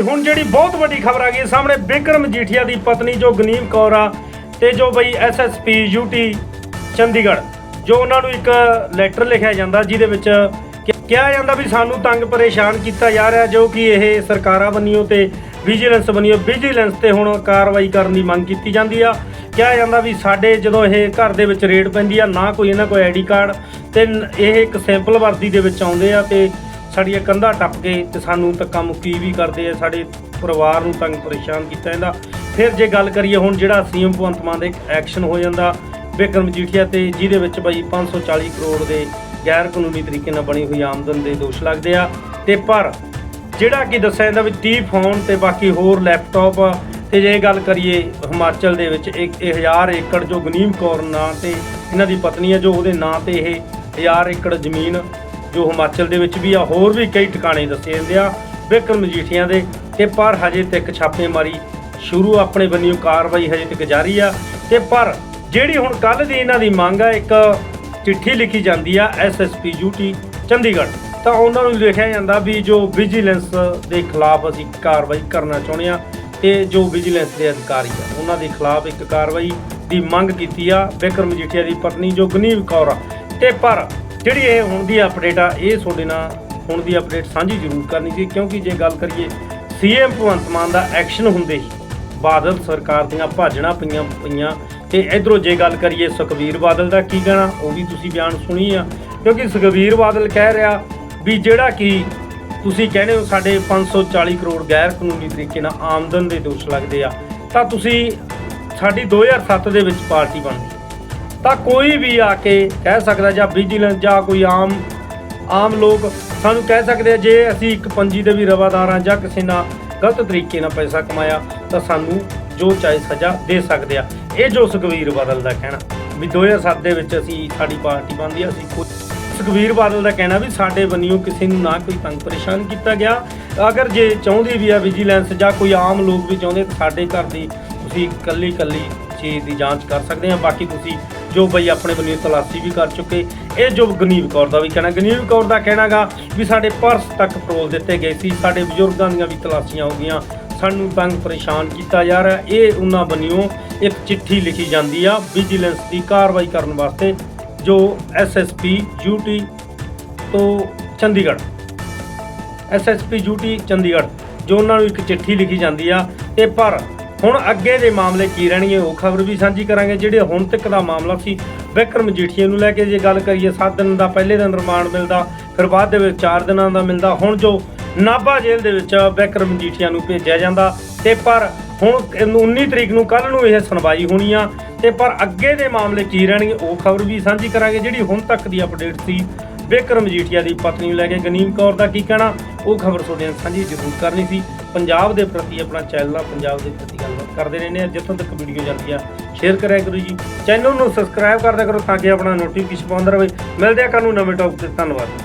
ਹੁਣ ਜਿਹੜੀ ਬਹੁਤ ਵੱਡੀ ਖਬਰ ਆ ਗਈ, ਸਾਹਮਣੇ ਬਿਕਰਮ ਜੀਠੀਆ ਦੀ ਪਤਨੀ ਜੋ ਗਨੀਮ ਕੌਰ ਆ ਤੇ ਜੋ ਬਈ ਐਸਐਸਪੀ ਯੂਟੀ ਚੰਡੀਗੜ੍ਹ, ਜੋ ਉਹਨਾਂ ਨੂੰ ਇੱਕ ਲੈਟਰ ਲਿਖਿਆ ਜਾਂਦਾ ਜਿਹਦੇ ਵਿੱਚ ਕਿ- ਕਿਹਾ ਜਾਂਦਾ ਵੀ ਸਾਨੂੰ ਤੰਗ ਪਰੇਸ਼ਾਨ ਕੀਤਾ ਜਾ ਰਿਹਾ ਜੋ ਕਿ ਇਹ ਸਰਕਾਰਾਂ ਬੰਨਿਓ ਤੇ ਵਿਜੀਲੈਂਸ ਬੰਨਿਓ ਵਿਜੀਲੈਂਸ ਤੇ ਹੁਣ ਕਾਰਵਾਈ ਕਰਨ ਦੀ ਮੰਗ ਕੀਤੀ ਜਾਂਦੀ ਆ। ਕਿਹਾ ਜਾਂਦਾ ਵੀ ਸਾਡੇ ਜਦੋਂ ਇਹ ਘਰ ਦੇ ਵਿੱਚ ਰੇਡ ਪੈਂਦੀ ਆ, ਨਾ ਕੋਈ ਇਹਨਾਂ ਕੋਈ ਆਈਡੀ ਕਾਰਡ ਤੇ ਇਹ ਇੱਕ ਸੈਂਪਲ ਵਰਦੀ ਦੇ ਵਿੱਚ ਆਉਂਦੇ ਆ ਤੇ ਸਾਡੀਆਂ ਕੰਧਾਂ ਟੱਪ ਕੇ ਤੇ ਸਾਨੂੰ ਧੱਕਾ ਮੁੱਕੀ ਵੀ ਕਰਦੇ ਆ, ਸਾਡੇ ਪਰਿਵਾਰ ਨੂੰ ਤੰਗ ਪਰੇਸ਼ਾਨ ਕੀਤਾ ਜਾਂਦਾ। ਫਿਰ ਜੇ ਗੱਲ ਕਰੀਏ ਹੁਣ ਜਿਹੜਾ ਸੀਐਮ ਭਗਵੰਤ ਮਾਨ ਦੇ ਇੱਕ ਐਕਸ਼ਨ ਹੋ ਜਾਂਦਾ, ਵਿਕਰਮ ਜੀਠੀਆ ਤੇ ਜਿਹਦੇ ਵਿੱਚ ਬਾਈ 540 ਕਰੋੜ ਦੇ ਗੈਰ ਕਾਨੂੰਨੀ ਤਰੀਕੇ ਨਾਲ ਬਣੀ ਹੋਈ ਆਮਦਨ ਦੇ ਦੋਸ਼ ਲੱਗਦੇ ਆ। ਤੇ ਪਰ ਜਿਹੜਾ ਕਿ ਦੱਸਿਆ ਜਾਂਦਾ ਵੀ 30 ਫੋਨ ਤੇ ਬਾਕੀ ਹੋਰ ਲੈਪਟਾਪ ਤੇ ਜੇ ਗੱਲ ਕਰੀਏ ਹਿਮਾਚਲ ਦੇ ਵਿੱਚ ਇੱਕ 1000 ਏਕੜ ਜੋ ਗਨੀਮ ਕੌਰ ਨਾਂ ਤੇ ਇਹਨਾਂ ਦੀ ਪਤਨੀ ਹੈ ਜੋ ਉਹਦੇ ਨਾਂ ਤੇ ਇਹ 1000 ਏਕੜ ਜ਼ਮੀਨ ਜੋ ਹਿਮਾਚਲ ਦੇ ਵਿੱਚ ਵੀ ਆ, ਹੋਰ ਵੀ ਕਈ ਟਿਕਾਣੇ ਦੱਸੇ ਜਾਂਦੇ ਆ ਵਿਕਰਮ ਮਜੀਠੀਆਂ ਦੇ। ਤੇ ਪਰ ਹਜੇ ਤੱਕ ਛਾਪੇਮਾਰੀ ਸ਼ੁਰੂ ਆਪਣੇ ਬੰਨਿਓ ਕਾਰਵਾਈ ਹਜੇ ਤੱਕ ਜਾਰੀ ਆ। ਤੇ ਪਰ ਜਿਹੜੀ ਹੁਣ ਕੱਲ ਦੀ ਇਹਨਾਂ ਦੀ ਮੰਗ ਆ, ਇੱਕ ਚਿੱਠੀ ਲਿਖੀ ਜਾਂਦੀ ਆ ਐਸਐਸਪੀ ਯੂਟੀ ਚੰਡੀਗੜ੍ਹ। ਤਾਂ ਉਹਨਾਂ ਨੂੰ ਲਿਖਿਆ ਜਾਂਦਾ ਵੀ ਜੋ ਵਿਜੀਲੈਂਸ ਦੇ ਖਿਲਾਫ ਅਸੀਂ ਕਾਰਵਾਈ ਕਰਨਾ ਚਾਹੁੰਦੇ ਆ ਤੇ ਜੋ ਵਿਜੀਲੈਂਸ ਦੇ ਅਧਿਕਾਰੀ ਆ, ਉਹਨਾਂ ਦੇ ਖਿਲਾਫ ਇੱਕ ਕਾਰਵਾਈ ਦੀ ਮੰਗ ਕੀਤੀ ਆ ਬਿਕਰਮ ਮਜੀਠੀਆ ਦੀ ਪਤਨੀ ਜੋ ਗਨੀਵ ਕੌਰ ਆ। ਤੇ ਪਰ ਜਿਹੜੀ ਇਹ ਹੁਣ ਦੀ ਅਪਡੇਟ ਆ, ਇਹ ਤੁਹਾਡੇ ਨਾਲ ਹੁਣ ਦੀ ਅਪਡੇਟ ਸਾਂਝੀ ਜ਼ਰੂਰ ਕਰਨੀ ਸੀ, ਕਿਉਂਕਿ ਜੇ ਗੱਲ ਕਰੀਏ ਸੀਐਮ ਭਗਵੰਤ ਮਾਨ ਦਾ ਐਕਸ਼ਨ ਹੁੰਦੇ ਹੀ ਬਾਦਲ ਸਰਕਾਰ ਦੀਆਂ ਭਾਜਣਾ ਪਈਆਂ ਪਈਆਂ। ਤੇ ਇਧਰੋਂ ਜੇ ਗੱਲ ਕਰੀਏ ਸੁਖਬੀਰ ਬਾਦਲ ਦਾ ਕੀ ਕਹਿਣਾ, ਉਹ ਵੀ ਤੁਸੀਂ ਬਿਆਨ ਸੁਣੀ ਆ। ਕਿਉਂਕਿ ਸੁਖਬੀਰ ਬਾਦਲ ਕਹਿ ਰਿਹਾ ਵੀ ਜਿਹੜਾ ਕਿ ਤੁਸੀਂ ਕਹਿੰਦੇ ਹੋ ਸਾਡੇ 540 ਕਰੋੜ ਗੈਰ ਕਾਨੂੰਨੀ ਤਰੀਕੇ ਨਾਲ ਆਮਦਨ ਦੇ ਦੋਸ਼ ਲੱਗਦੇ ਆ, ਤਾਂ ਤੁਸੀਂ ਸਾਡੀ 2007 ਦੇ ਵਿੱਚ ਪਾਰਟੀ ਬਣਦੀ ਤਾਂ ਕੋਈ ਵੀ ਆ ਕੇ ਕਹਿ ਸਕਦਾ ਜਾਂ ਵਿਜੀਲੈਂਸ ਜਾਂ ਕੋਈ ਆਮ ਆਮ ਲੋਕ ਸਾਨੂੰ ਕਹਿ ਸਕਦੇ ਆ, ਜੇ ਅਸੀਂ ਇੱਕ ਪੰਜੀ ਦੇ ਵੀ ਰਵਾਦਾਰ ਹਾਂ ਜਾਂ ਕਿਸੇ ਨਾਲ ਗਲਤ ਤਰੀਕੇ ਨਾਲ ਪੈਸਾ ਕਮਾਇਆ, ਤਾਂ ਸਾਨੂੰ ਜੋ ਚਾਹੇ ਸਜ਼ਾ ਦੇ ਸਕਦੇ ਆ। ਇਹ ਜੋ ਸੁਖਵੀਰ ਬਾਦਲ ਦਾ ਕਹਿਣਾ, ਵੀ 2007 ਦੇ ਵਿੱਚ ਅਸੀਂ ਸਾਡੀ ਪਾਰਟੀ ਬਣਦੀ ਆ, ਅਸੀਂ ਕੋਈ ਸੁਖਵੀਰ ਬਾਦਲ ਦਾ ਕਹਿਣਾ ਵੀ ਸਾਡੇ ਬੰਨਿਓ ਕਿਸੇ ਨੂੰ ਨਾ ਕੋਈ ਤੰਗ ਪਰੇਸ਼ਾਨ ਕੀਤਾ ਗਿਆ। ਅਗਰ ਜੇ ਚਾਹੁੰਦੀ ਵੀ ਆ ਵਿਜੀਲੈਂਸ ਜਾਂ ਕੋਈ ਆਮ ਲੋਕ ਵੀ ਚਾਹੁੰਦੇ, ਤਾਂ ਸਾਡੇ ਘਰ ਦੀ ਤੁਸੀਂ ਕੱਲੀ ਕੱਲੀ ਚੀਜ਼ ਦੀ ਜਾਂਚ ਕਰ ਸਕਦੇ ਆ। ਬਾਕੀ ਤੁਸੀਂ ਜੋ ਬਈ ਆਪਣੇ ਬੰਨਿਓ ਤਲਾਸ਼ੀ ਵੀ ਕਰ ਚੁੱਕੇ। ਇਹ ਜੋ ਗਨੀਵ ਕੌਰ ਦਾ ਵੀ ਕਹਿਣਾ, ਗਨੀਵ ਕੌਰ ਦਾ ਕਹਿਣਾਗਾ ਵੀ ਸਾਡੇ ਪਰਸ ਤੱਕ ਪਰੋਲ ਦਿੱਤੇ ਗਏ ਸੀ, ਸਾਡੇ ਬਜ਼ੁਰਗਾਂ ਦੀਆਂ ਵੀ ਤਲਾਸ਼ੀਆਂ ਹੋ ਗਈਆਂ। ਸਾਨੂੰ ਤੰਗ ਪਰੇਸ਼ਾਨ ਕੀਤਾ ਜਾ ਰਿਹਾ, ਇਹ ਉਹਨਾਂ ਬੰਨਿਓ ਇੱਕ ਚਿੱਠੀ ਲਿਖੀ ਜਾਂਦੀ ਆ ਵਿਜੀਲੈਂਸ ਦੀ ਕਾਰਵਾਈ ਕਰਨ ਵਾਸਤੇ, ਜੋ ਐਸਐਸਪੀ ਯੂਟੀ ਤੋਂ ਚੰਡੀਗੜ੍ਹ। ਐਸਐਸਪੀ ਯੂਟੀ ਚੰਡੀਗੜ੍ਹ, ਜੋ ਉਹਨਾਂ ਨੂੰ ਇੱਕ ਚਿੱਠੀ ਲਿਖੀ ਜਾਂਦੀ ਆ ਤੇ ਪਰ ਹੁਣ ਅੱਗੇ ਦੇ ਮਾਮਲੇ ਕੀ ਰਹਿਣਗੇ, ਉਹ ਖਬਰ ਵੀ ਸਾਂਝੀ ਕਰਾਂਗੇ, ਜਿਹੜੇ ਹੁਣ ਤੱਕ ਦਾ ਮਾਮਲਾ ਸੀ, ਵਿਕਰਮ ਜੀਠੀਆ ਨੂੰ ਲੈ ਕੇ ਜੇ ਗੱਲ ਕਰੀਏ 7 ਦਿਨ ਦਾ ਪਹਿਲੇ ਦਿਨ ਰਿਮਾਂਡ ਮਿਲਦਾ, ਫਿਰ ਬਾਅਦ ਦੇ ਵਿੱਚ 4 ਦਿਨਾਂ ਦਾ ਮਿਲਦਾ, ਹੁਣ ਜੋ ਨਾਭਾ ਜੇਲ੍ਹ ਦੇ ਵਿੱਚ ਵਿਕਰਮ ਜੀਠੀਆ ਨੂੰ ਭੇਜਿਆ ਜਾਂਦਾ, ਤੇ ਪਰ ਹੁਣ ਇਹਨੂੰ 19 ਤਰੀਕ ਨੂੰ ਕੱਲ ਨੂੰ ਇਹ ਸੁਣਵਾਈ ਹੋਣੀ ਆ, ਤੇ ਪਰ ਅੱਗੇ ਦੇ ਮਾਮਲੇ ਕੀ ਰਹਿਣਗੇ, ਉਹ ਖਬਰ ਵੀ ਸਾਂਝੀ ਕਰਾਂਗੇ, ਜਿਹੜੀ ਹੁਣ ਤੱਕ ਦੀ ਅਪਡੇਟ ਸੀ ਬਿਕਰਮ ਜੀਠੀਆ ਦੀ ਪਤਨੀ ਨੂੰ ਲੈ ਕੇ ਗਨੀਮ ਕੌਰ ਦਾ ਕੀ ਕਹਿਣਾ? ਉਹ ਖਬਰ ਤੁਹਾਡੇ ਨਾਲ ਸਾਂਝੀ ਜ਼ਰੂਰ ਕਰਨੀ ਸੀ। ਪੰਜਾਬ ਦੇ ਪ੍ਰਤੀ ਆਪਣਾ ਚੈਨਲ ਆ, ਪੰਜਾਬ ਦੇ ਪ੍ਰਤੀ ਗੱਲਬਾਤ ਕਰਦੇ ਰਹਿੰਦੇ ਆ। ਜਿੱਥੋਂ ਤੱਕ ਵੀਡੀਓ ਜਾਂਦੀ ਆ, ਸ਼ੇਅਰ ਕਰਿਆ ਕਰੋ ਜੀ। ਚੈਨਲ ਨੂੰ ਸਬਸਕ੍ਰਾਈਬ ਕਰਦਿਆ ਕਰੋ ਤਾਂ ਕਿ ਆਪਣਾ ਨੋਟੀਫਿਕੇਸ਼ਨ ਪਾਉਂਦਾ ਰਹੇ। ਮਿਲਦੇ ਆ ਕੱਲ੍ਹ ਨੂੰ ਨਵੇਂ ਟੌਪਿਕ ਤੇ। ਧੰਨਵਾਦ।